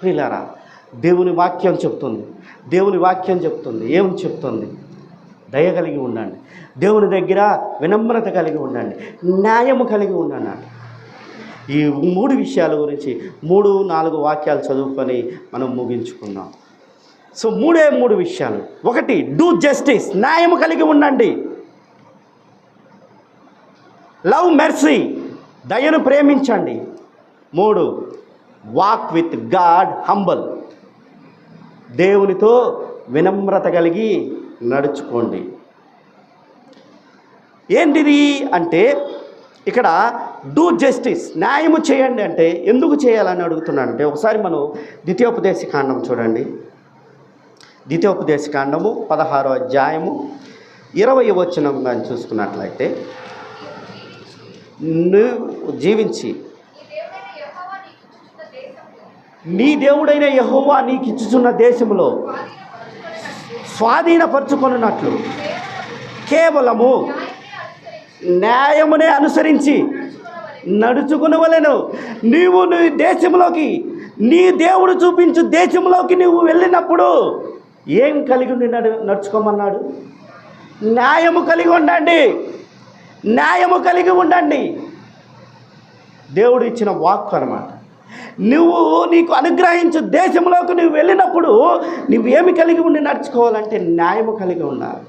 ప్రియులారా దేవుని వాక్యం చెప్తుంది. దేవుని వాక్యం చెప్తుంది. ఏం చెప్తుంది? దయ కలిగి ఉండండి. దేవుని దగ్గర వినమ్రత కలిగి ఉండండి. న్యాయము కలిగి ఉండండి. ఈ మూడు విషయాల గురించి మూడు నాలుగు వాక్యాలు చదువుకొని మనం ముగించుకుందాం. సో మూడే మూడు విషయాలు. ఒకటి డూ జస్టిస్. న్యాయము కలిగి ఉండండి. Love mercy. దయను ప్రేమించండి. మూడు వాక్ విత్ గాడ్ హంబల్ దేవునితో వినమ్రత కలిగి నడుచుకోండి. ఏంటిది అంటే ఇక్కడ డూ జస్టిస్ న్యాయము చేయండి అంటే ఎందుకు చేయాలని అడుగుతున్నాను అంటే ఒకసారి మనం ద్వితీయోపదేశ కాండం చూడండి. ద్వితీయోపదేశ కాండము పదహారో అధ్యాయము ఇరవై వచనం కానీ చూసుకున్నట్లయితే నువ్వు జీవించి నీ దేవుడైన నీకు ఇచ్చుచున్న యహోవా నీకు దేశంలో ఇచ్చుచున్న దేశంలో స్వాధీనపరచుకొనున్నట్లు. కేవలము న్యాయమునే అనుసరించి నడుచుకునవలెను నీవు నీ దేశంలోకి నీ దేవుడు చూపించు దేశంలోకి నువ్వు వెళ్ళినప్పుడు ఏం కలిగి ఉండి నడు నడుచుకోమన్నాడు? న్యాయము కలిగి ఉండండి. న్యాయము కలిగి ఉండండి. దేవుడు ఇచ్చిన వాక్కు అనమాట నువ్వు నీకు అనుగ్రహించు దేశంలోకి నువ్వు వెళ్ళినప్పుడు నువ్వేమి కలిగి ఉండి నడుచుకోవాలంటే న్యాయము కలిగి ఉండాలి.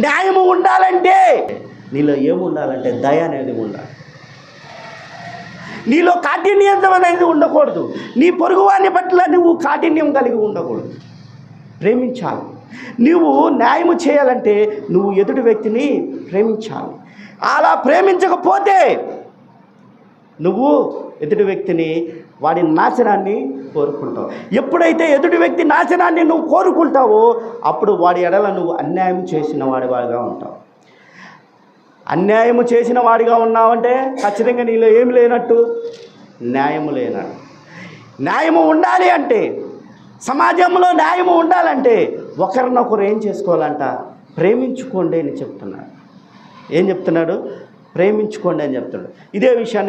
న్యాయము ఉండాలంటే నీలో ఏముండాలంటే దయ అనేది ఉండాలి. నీలో కాఠిన్యం అనేది ఉండకూడదు. నీ పొరుగువాని పట్ల నువ్వు కాఠిన్యం కలిగి ఉండకూడదు. ప్రేమించాలి. నువ్వు న్యాయము చేయాలంటే నువ్వు ఎదుటి వ్యక్తిని ప్రేమించాలి. అలా ప్రేమించకపోతే నువ్వు ఎదుటి వ్యక్తిని వాడి నాశనాన్ని కోరుకుంటావు. ఎప్పుడైతే ఎదుటి వ్యక్తి నాశనాన్ని నువ్వు కోరుకుంటావో అప్పుడు వాడి ఎడల నువ్వు అన్యాయం చేసిన వాడివాడిగా ఉంటావు. అన్యాయము చేసిన వాడిగా ఉన్నావంటే ఖచ్చితంగా నీలో ఏమి లేనట్టు? న్యాయము లేనట్టు. న్యాయము ఉండాలి అంటే సమాజంలో న్యాయము ఉండాలంటే ఒకరినొకరు ఏం చేసుకోవాలంట? ప్రేమించుకోండి అని చెప్తున్నాడు. ఏం చెప్తున్నాడు? ప్రేమించుకోండి అని చెప్తున్నాడు. ఇదే విషయాన్ని